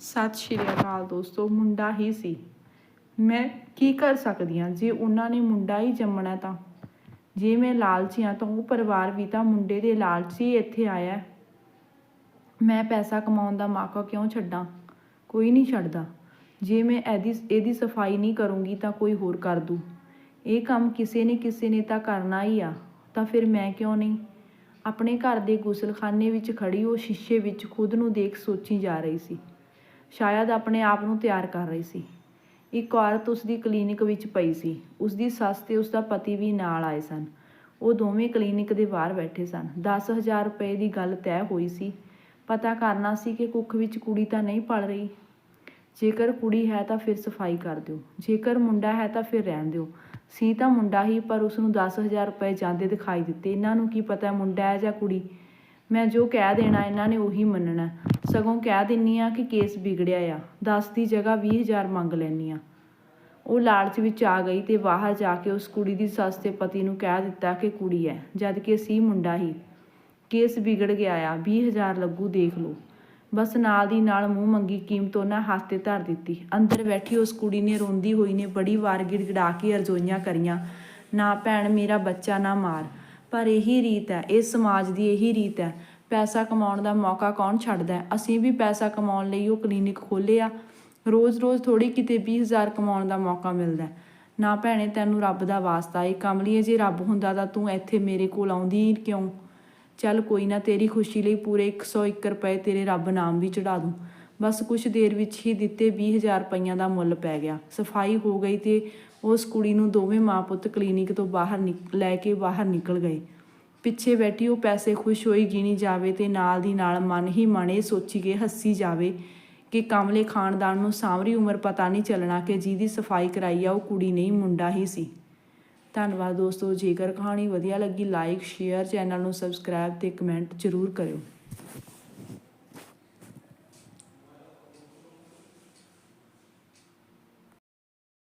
ਸਤਿ ਸ਼੍ਰੀ ਅਕਾਲ ਦੋਸਤੋ, ਮੁੰਡਾ ਹੀ ਸੀ। ਮੈਂ ਕੀ ਕਰ ਸਕਦੀ ਹਾਂ ਜੇ ਉਹਨਾਂ ਨੇ ਮੁੰਡਾ ਹੀ ਜੰਮਣਾ ਤਾਂ? ਜੇ ਮੈਂ ਲਾਲਚੀ ਹਾਂ ਤਾਂ ਉਹ ਪਰਿਵਾਰ ਵੀ ਤਾਂ ਮੁੰਡੇ ਦੇ ਲਾਲਚੀ ਇੱਥੇ ਆਇਆ ਮੈਂ ਪੈਸਾ ਕਮਾਉਣ ਦਾ ਮੌਕਾ ਕਿਉਂ ਛੱਡਾਂ? ਕੋਈ ਨਹੀਂ ਛੱਡਦਾ। ਜੇ ਮੈਂ ਇਹਦੀ ਇਹਦੀ ਸਫ਼ਾਈ ਨਹੀਂ ਕਰੂੰਗੀ ਤਾਂ ਕੋਈ ਹੋਰ ਕਰ ਦੂ। ਇਹ ਕੰਮ ਕਿਸੇ ਨੇ ਕਿਸੇ ਨੇ ਤਾਂ ਕਰਨਾ ਹੀ ਆ। ਤਾਂ ਫਿਰ ਮੈਂ ਕਿਉਂ ਨਹੀਂ? ਆਪਣੇ ਘਰ ਦੇ ਗੁਸਲਖਾਨੇ ਵਿੱਚ ਖੜੀ ਉਹ ਸ਼ੀਸ਼ੇ ਵਿੱਚ ਖੁਦ ਨੂੰ ਦੇਖ ਸੋਚੀ ਜਾ ਰਹੀ ਸੀ। ਸ਼ਾਇਦ ਆਪਣੇ ਆਪ ਨੂੰ ਤਿਆਰ ਕਰ ਰਹੀ ਸੀ। ਇੱਕ ਔਰਤ ਉਸ ਦੀ ਕਲੀਨਿਕ ਵਿੱਚ ਪਈ ਸੀ। ਉਸ ਦੀ ਸੱਸ ਤੇ ਉਸ ਦਾ ਪਤੀ ਵੀ ਨਾਲ ਆਏ ਸਨ। ਉਹ ਦੋਵੇਂ ਕਲੀਨਿਕ ਦੇ ਬਾਹਰ ਬੈਠੇ ਸਨ। 10000 ਰੁਪਏ ਦੀ ਗੱਲ ਤੈਅ ਹੋਈ ਸੀ। ਪਤਾ ਕਰਨਾ ਸੀ ਕਿ ਕੁੱਖ ਵਿੱਚ ਕੁੜੀ ਤਾਂ ਨਹੀਂ ਪਲ ਰਹੀ। ਜੇਕਰ ਕੁੜੀ ਹੈ ਤਾਂ ਫਿਰ ਸਫ਼ਾਈ ਕਰ ਦਿਓ। ਜੇਕਰ ਮੁੰਡਾ ਹੈ ਤਾਂ ਫਿਰ ਰਹਿਣ ਦਿਓ। ਸੀ ਤਾਂ ਮੁੰਡਾ ਹੀ, ਪਰ ਉਸ ਨੂੰ 10000 ਰੁਪਏ ਜਾਂਦੇ ਦਿਖਾਈ ਦਿੱਤੇ। ਇਹਨਾਂ ਨੂੰ ਕੀ ਪਤਾ ਮੁੰਡਾ ਹੈ ਜਾਂ ਕੁੜੀ। ਮੈਂ ਜੋ ਕਹਿ ਦੇਣਾ, ਇਹਨਾਂ ਨੇ ਉਹੀ ਮੰਨਣਾ। ਸਗੋਂ ਕਹਿ ਦਿੰਨੀ ਆ ਕਿ ਕੇਸ ਵਿਗੜਿਆ ਆ। 10 ਦੀ ਜਗ੍ਹਾ 20000 ਮੰਗ ਲੈਣੀ ਆ। ਉਹ ਲਾਲਚ ਵਿੱਚ ਆ ਗਈ ਤੇ ਬਾਹਰ ਜਾ ਕੇ ਉਸ ਕੁੜੀ ਦੀ ਸੱਸ ਤੇ ਪਤੀ ਨੂੰ ਕਹਿ ਦਿੱਤਾ ਕਿ ਕੁੜੀ ਹੈ ਜਦ ਕਿ ਸੀ ਮੁੰਡਾ ਹੀ। ਕੇਸ ਵਿਗੜ ਗਿਆ ਆ 20000 ਲੱਗੂ, ਦੇਖ ਲਓ। ਬਸ ਨਾਲ ਦੀ ਨਾਲ ਮੂੰਹ ਮੰਗੀ ਕੀਮਤ ਉਹਨਾਂ ਹੱਥ ਤੇ ਧਰ ਦਿੱਤੀ। ਅੰਦਰ ਬੈਠੀ ਉਸ ਕੁੜੀ ਨੇ ਰੋਂਦੀ ਹੋਈ ਨੇ ਬੜੀ ਵਾਰ ਗਿੜਗੜਾ ਕੇ ਅਰਜ਼ੋਈਆਂ ਕਰੀਆਂ। ਨਾ ਭੈਣ, ਮੇਰਾ ਬੱਚਾ ਨਾ ਮਾਰ। ਪਰ ਇਹੀ ਰੀਤ ਹੈ, ਇਸ ਸਮਾਜ ਦੀ ਇਹੀ ਰੀਤ ਹੈ। ਪੈਸਾ ਕਮਾਉਣ ਦਾ ਮੌਕਾ ਕੌਣ ਛੱਡਦਾ ਅਸੀਂ ਵੀ ਪੈਸਾ ਕਮਾਉਣ ਲਈ ਉਹ ਕਲੀਨਿਕ ਖੋਲ੍ਹੇ ਆ। ਰੋਜ਼-ਰੋਜ਼ ਥੋੜੀ ਕਿਤੇ 20000 ਕਮਾਉਣ ਦਾ ਮੌਕਾ ਮਿਲਦਾ ਨਾ ਭੈਣੇ, ਤੈਨੂੰ ਰੱਬ ਦਾ ਵਾਸਤਾ ਏ ਕਮਲੀਏ ਜੇ ਰੱਬ ਹੁੰਦਾ ਤਾਂ ਤੂੰ ਇੱਥੇ ਮੇਰੇ ਕੋਲ ਆਉਂਦੀ ਕਿਉਂ? ਚੱਲ ਕੋਈ ਨਾ, ਤੇਰੀ ਖੁਸ਼ੀ ਲਈ ਪੂਰੇ 101 ਰੁਪਏ ਤੇਰੇ ਰੱਬ ਨਾਮ ਵੀ ਚੜਾ ਦੂੰ। ਬਸ ਕੁਝ ਦੇਰ ਵਿੱਚ ਹੀ ਦਿੱਤੇ 20000 ਰੁਪਈਆਂ ਦਾ ਮੁੱਲ ਪੈ ਗਿਆ। ਸਫ਼ਾਈ ਹੋ ਗਈ ਤੇ ਉਸ ਕੁੜੀ ਨੂੰ ਦੋਵੇਂ ਮਾਂ ਪੁੱਤ ਕਲੀਨਿਕ ਤੋਂ ਬਾਹਰ ਨਿਕ- ਲੈ ਕੇ ਬਾਹਰ ਨਿਕਲ ਗਏ। ਪਿੱਛੇ ਬੈਠੀ ਉਹ ਪੈਸੇ ਖੁਸ਼ ਹੋਈ ਗਿਣੀ ਜਾਵੇ ਤੇ ਨਾਲ ਦੀ ਨਾਲ ਮਨ ਹੀ ਮਨ ਇਹ ਸੋਚੀ ਕੇ ਹੱਸੀ ਜਾਵੇ ਕਿ ਕਮਲੇ ਖਾਨਦਾਨ ਨੂੰ ਸਾਂਵਰੀ ਉਮਰ ਪਤਾ ਨਹੀਂ ਚੱਲਣਾ ਕਿ ਜਿਹਦੀ ਸਫ਼ਾਈ ਕਰਾਈ ਆ ਉਹ ਕੁੜੀ ਨਹੀਂ, ਮੁੰਡਾ ਹੀ ਸੀ। ਧੰਨਵਾਦ ਦੋਸਤੋ, ਜੇਕਰ ਕਹਾਣੀ ਵਧੀਆ ਲੱਗੀ ਲਾਈਕ ਸ਼ੇਅਰ ਚੈਨਲ ਨੂੰ ਸਬਸਕ੍ਰਾਈਬ ਤੇ ਕਮੈਂਟ ਜ਼ਰੂਰ ਕਰਿਓ।